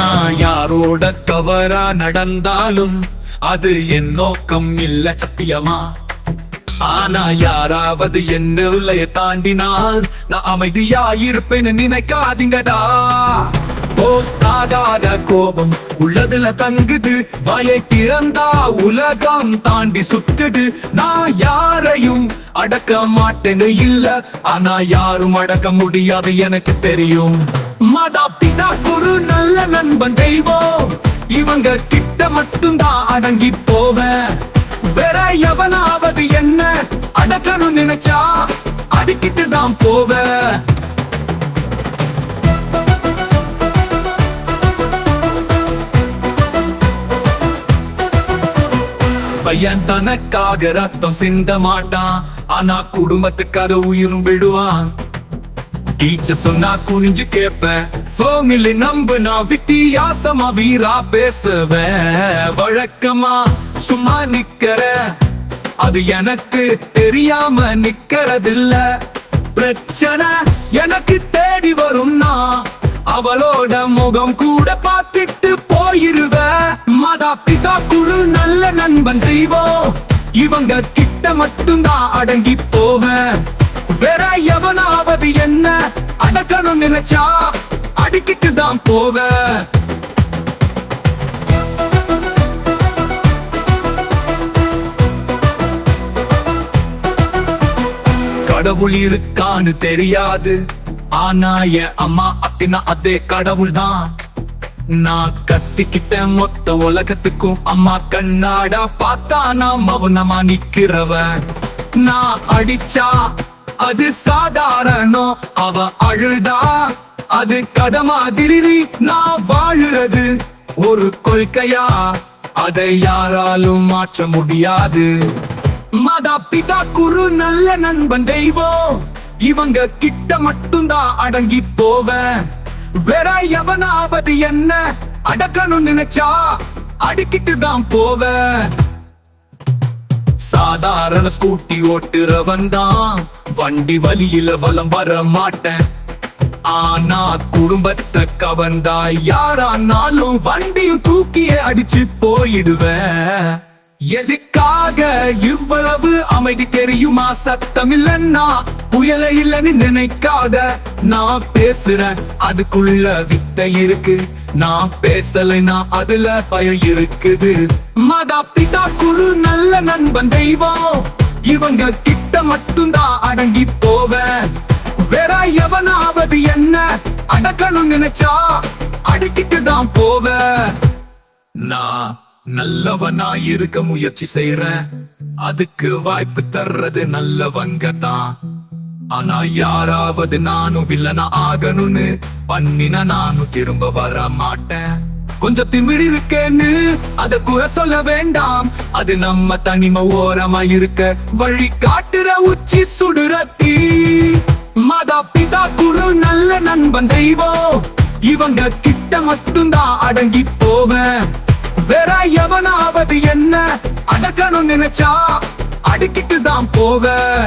நான் யாரோட தவறா நடந்தாலும் அது என் நோக்கம் இல்ல சத்தியமா? ஆனா யாராவது என்ன உள்ளைய தாண்டினால் நான் அமைதியா இருப்பேன்னு நினைக்காதீங்கடா போஸ்டாகாத கோபம். உள்ளதுல தங்குது வயை திறந்தா உலகம் தாண்டி சுத்துது. நான் யாரையும் அடக்க மாட்டேன்னு இல்ல ஆனா யாரும் அடக்க முடியாது எனக்கு தெரியும். மாதா பிதா குரு நல்ல நண்பன் தெய்வம். இவங்க கிட்ட மட்டும்தான் அடங்கி போவ வேற எவனாவது என்ன அடக்கணும் நினைச்சா அடிக்கிட்டு தான் போவ பையன் தனக்காக ரத்தம் சிந்த மாட்டான். ஆனா குடும்பத்துக்காக உயிரும் விடுவான். டீச்சர் சொன்னா குனிஞ்சு கேட்பேன் ஃபோமிலி நம்பு நான் வித்தியாசமா வீரா பேசுவேன் வழக்கமா சும்மா நிக்கிற. அது எனக்கு தெரியாம நிக்கிறதில்ல. பிரச்சனை எனக்கு தேடி வரும்னா அவளோட முகம் கூட பார்த்துட்டு போயிருவ. மாதா பிதா குழு நல்ல நண்பன் தெய்வம். இவங்க கிட்ட மட்டும்தான் அடங்கி போவேன் வேற எவனாவது என்ன அடக்கணும் நினைச்சா அடிக்கிட்டு தான் போவ. கடவுள் இருக்கான்னு தெரியாது. ஆனா என் அம்மா அப்படின்னா அதே கடவுள் தான். நான் கத்திக்கிட்ட மொத்த உலகத்துக்கும். அம்மா கண்ணாடா பார்த்தா நான் மௌனமா நிக்கிறவன். நான் அடிச்சா அது சாதாரணம் அவ அழுதா? அது கதை மாதிரி நான் வாழுறது. ஒரு கொள்கையா? அதை யாராலும் மாற்ற முடியாது. மாதா பிதா குரு நல்ல நண்பன் தெய்வம் இவங்க கிட்ட மட்டும்தான் அடங்கி போவேன். வேற எவனாவது என்ன அடக்கணும் நினைச்சா அடிக்கிட்டு தான் போவேன். சாதாரண ஸ்கூட்டி ஓட்டுறவன் தான். வண்டி வழியில வலம் வர மாட்டேன். ஆனா குடும்பத்தை கவர்ந்தா யாரானாலும் வண்டியும் தூக்கிய அடிச்சு போயிடுவேன். எதுக்காக இவ்வளவு அமைதி தெரியுமா? சத்தம் இல்லன்னா புயல இல்லன்னு நினைக்காத. நான் பேசுறேன். அதுக்குள்ள வித்தை இருக்கு. நான் பேசலைனா அதுல பயம் இருக்குது. மாதா பிதா குழு நல்ல நண்பன் தெய்வம். இவங்க கிட்ட மட்டும்தான் அடங்கி போவேன். வேற எவனாவது என்ன அடக்கணும் நினைச்சா அடிக்கிட்டு தான் போவேன். நான் நல்லவனா இருக்க முயற்சி செய்யறேன் அதுக்கு வாய்ப்பு தர்றது நல்லவங்க தான். ஆனா யாராவது நானும் வில்லனா ஆகணும்னு பண்ணின நானும் திரும்ப வர மாட்டேன். கொஞ்சம் திமிர் இருக்கேன்னு அத குறை சொல்ல வேண்டாம். அது நம்ம தனிம ஓரமா இருக்க வழி காட்டுற உச்சி சுடுற தீ மாதா பிதா குரு நல்ல நண்பன் தெய்வம். இவங்க கிட்ட மட்டும்தான் அடங்கி போவேன். வேற எவனாவது என்ன அடக்கணும் நினைச்சா அடுக்கிட்டு தான் போவேன்.